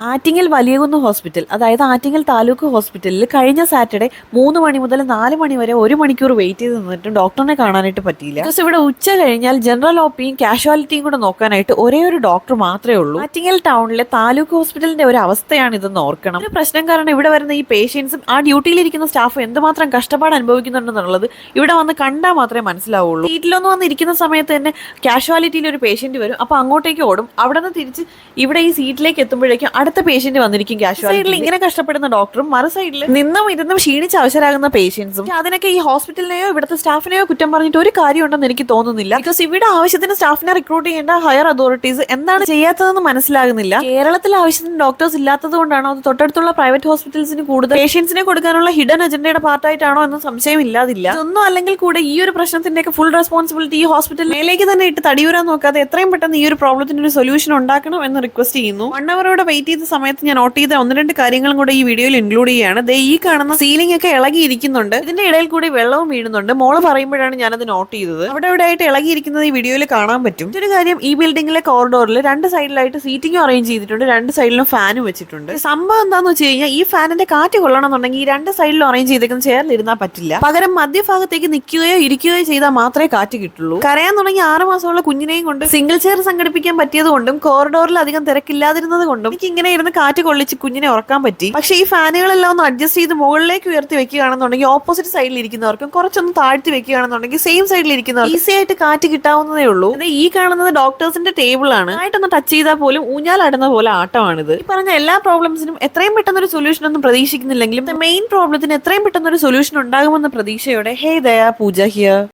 Attingal Valiyakunnu hospital അതായത് ആറ്റിങ്ങൽ താലൂക്ക് ഹോസ്പിറ്റലിൽ കഴിഞ്ഞ സാറ്റർഡേ മൂന്ന് മണി മുതൽ നാല് മണി വരെ ഒരു മണിക്കൂർ വെയിറ്റ് ചെയ്ത് നിന്നിട്ടും ഡോക്ടറിനെ കാണാനായിട്ട് പറ്റിയില്ല. ബിക്കോസ് ഇവിടെ ഉച്ച കഴിഞ്ഞാൽ ജനറൽ ഒപ്പിയും കാഷ്വാലിറ്റിയും കൂടെ നോക്കാനായിട്ട് ഒരേ ഒരു ഡോക്ടർ മാത്രമേ ഉള്ളൂ. ആറ്റിങ്ങൽ ടൗണിലെ താലൂക്ക് ഹോസ്പിറ്റലിന്റെ ഒരു അവസ്ഥയാണ് ഇതെന്ന് ഓർക്കണം. ഒരു പ്രശ്നം കാരണം ഇവിടെ വരുന്ന ഈ പേഷ്യൻസും ആ ഡ്യൂട്ടിയിലിരിക്കുന്ന സ്റ്റാഫും എന്തുമാത്രം കഷ്ടപ്പാട് അനുഭവിക്കുന്നുണ്ടെന്നുള്ളത് ഇവിടെ വന്ന് കണ്ടാൽ മാത്രമേ മനസ്സിലാവുള്ളൂ. വീട്ടിലൊന്ന് വന്നിരിക്കുന്ന സമയത്ത് തന്നെ കാഷ്വാലിറ്റിയിൽ ഒരു പേഷ്യന്റ് വരും. അപ്പോൾ അങ്ങോട്ടേക്ക് ഓടും. അവിടെ നിന്ന് തിരിച്ച് ഇവിടെ ഈ സീറ്റിലേക്ക് എത്തുമ്പോഴേക്കും അടുത്ത പേഷ്യന്റ് വന്നിരിക്കും കാഷ്വാലിറ്റിയിൽ ഇങ്ങനെ കഷ്ടപ്പെടുന്ന ഡോക്ടറും മറു സൈഡിൽ നിന്നും ഇരുന്നും ക്ഷീണിച്ച് അവശരാകുന്ന പേഷ്യൻസും അതിനൊക്കെ ഈ ഹോസ്പിറ്റലിനെയോ ഇവിടുത്തെ സ്റ്റാഫിനെയോ കുറ്റം പറഞ്ഞിട്ട് ഒരു കാര്യമുണ്ടെന്ന് എനിക്ക് തോന്നുന്നില്ല. ബിക്കോസ് ഇവിടെ ആവശ്യത്തിന് സ്റ്റാഫിനെ റിക്രൂട്ട് ചെയ്യേണ്ട ഹയർ അതോറിറ്റീസ് എന്താണ് ചെയ്യാത്തതെന്ന് മനസ്സിലാകുന്നില്ല. കേരളത്തിൽ ആവശ്യത്തിന് ഡോക്ടേഴ്സ് ഇല്ലാത്തത് കൊണ്ടാണോ അത് തൊട്ടടുത്തുള്ള പ്രൈവറ്റ് ഹോസ്പിറ്റൽസിന് കൂടുതൽ പേഷ്യൻസിനെ കൊടുക്കാനുള്ള ഹിഡൻ അജണ്ടയുടെ പാർട്ടായിട്ടാണോ എന്ന് സംശയം ഇല്ലാതില്ല. ഒന്നും അല്ലെങ്കിൽ കൂടെ ഈ ഒരു പ്രശ്നത്തിന്റെയൊക്കെ ഫുൾ റെസ്പോൺസിബിലിറ്റി ഈ ഹോസ്പിറ്റൽ മേലേക്ക് തന്നെ ഇട്ട് തടിയൂരാൻ നോക്കാതെ എത്രയും പെട്ടെന്ന് ഈ ഒരു പ്രോബ്ലത്തിന് ഒരു സൊല്യൂഷൻ ഉണ്ടാക്കണം എന്ന് റിക്വസ്റ്റ് ചെയ്യുന്നു. വൺ അവറോടെ വെയിറ്റ് ചെയ്ത സമയത്ത് ഞാൻ നോട്ട് ചെയ്ത ഒന്ന് രണ്ട് കാര്യങ്ങളും കൂടെ ഈ വീഡിയോയിൽ ഇൻക്ലൂഡ് ചെയ്യാണ്. ദേ ഈ കാണുന്ന സീലിംഗ് ഒക്കെ ഇളകിയിരിക്കുന്നുണ്ട്. ഇതിന്റെ ഇടയിൽ കൂടി വെള്ളവും വീഴുന്നുണ്ട്. മോൾ പറയുമ്പോഴാണ് ഞാനത് നോട്ട് ചെയ്തത്. അവിടെ ഇവിടെ ആയിട്ട് ഇളകിയിരിക്കുന്നത് ഈ വീഡിയോയിൽ കാണാൻ പറ്റും. ഒരു കാര്യം ഈ ബിൽഡിംഗിലെ കോറിഡോറിൽ രണ്ട് സൈഡിലായിട്ട് സീറ്റിംഗ് അറേഞ്ച് ചെയ്തിട്ടുണ്ട്. രണ്ട് സൈഡിലും ഫാനും വെച്ചിട്ടുണ്ട്. സംഭവം എന്താണെന്ന് വെച്ച് കഴിഞ്ഞാൽ ഈ ഫാനിന്റെ കാറ്റ് കൊള്ളണമെന്നുണ്ടെങ്കിൽ ഈ രണ്ട് സൈഡിലും അറേഞ്ച് ചെയ്തേക്കുന്ന ചെയറിൽ ഇരുന്നാൽ പറ്റില്ല. പകരം മധ്യഭാഗത്തേക്ക് നിൽക്കുകയോ ഇരിക്കുകയോ ചെയ്താൽ മാത്രമേ കാറ്റ് കിട്ടുള്ളൂ. കരയാൻ തുടങ്ങി ആറ് മാസമുള്ള കുഞ്ഞിനെയും കൊണ്ട് സിംഗിൾ ചെയർ സംഘടിപ്പിക്കാൻ പറ്റിയത് കൊണ്ടും കോറിഡോറിൽ അധികം തിരക്കില്ലാതിരുന്നത് കൊണ്ടും എനിക്ക് ഇങ്ങനെ ഇരുന്ന് കാറ്റ് കൊള്ളിച്ച് കുഞ്ഞിനെ ഉറക്കാൻ പറ്റി. പക്ഷെ ഈ ഫാനുകളെല്ലാം ഒന്ന് അഡ്ജസ്റ്റ് ചെയ്ത് മുകളിലേക്ക് ഉയർത്തി വെക്കുകയാണെന്നുണ്ടെങ്കിൽ ഓപ്പോസിറ്റ് സൈഡിൽ ഇരിക്കുന്നവർക്കും കുറച്ചൊന്ന് താഴ്ത്തി വെക്കുകയാണെന്നുണ്ടെങ്കിൽ സെയിം സൈഡിൽ ഇരിക്കുന്നവർ ഈസി ആയിട്ട് കാറ്റ് കിട്ടാവുന്നതേ ഉള്ളൂ. ഈ കാണുന്നത് ഡോക്ടേഴ്സിന്റെ ടേബിൾ ആണ്. ആയിട്ടൊന്ന് ടച്ച് ചെയ്താൽ പോലും ഊഞ്ഞാലാടുന്ന പോലെ ആട്ടമാണിത്. ഈ പറഞ്ഞ എല്ലാ പ്രോബ്ലംസിനും എത്രയും പെട്ടെന്ന് ഒരു സൊല്യൂഷൻ ഒന്നും പ്രതീക്ഷിക്കുന്നില്ലെങ്കിലും മെയിൻ പ്രോബ്ലത്തിന് എത്രയും പെട്ടെന്ന് ഒരു സൊല്യൂഷൻ ഉണ്ടാകുമെന്ന പ്രതീക്ഷയോടെ ഹേ ദയാ പൂജ ഹിയർ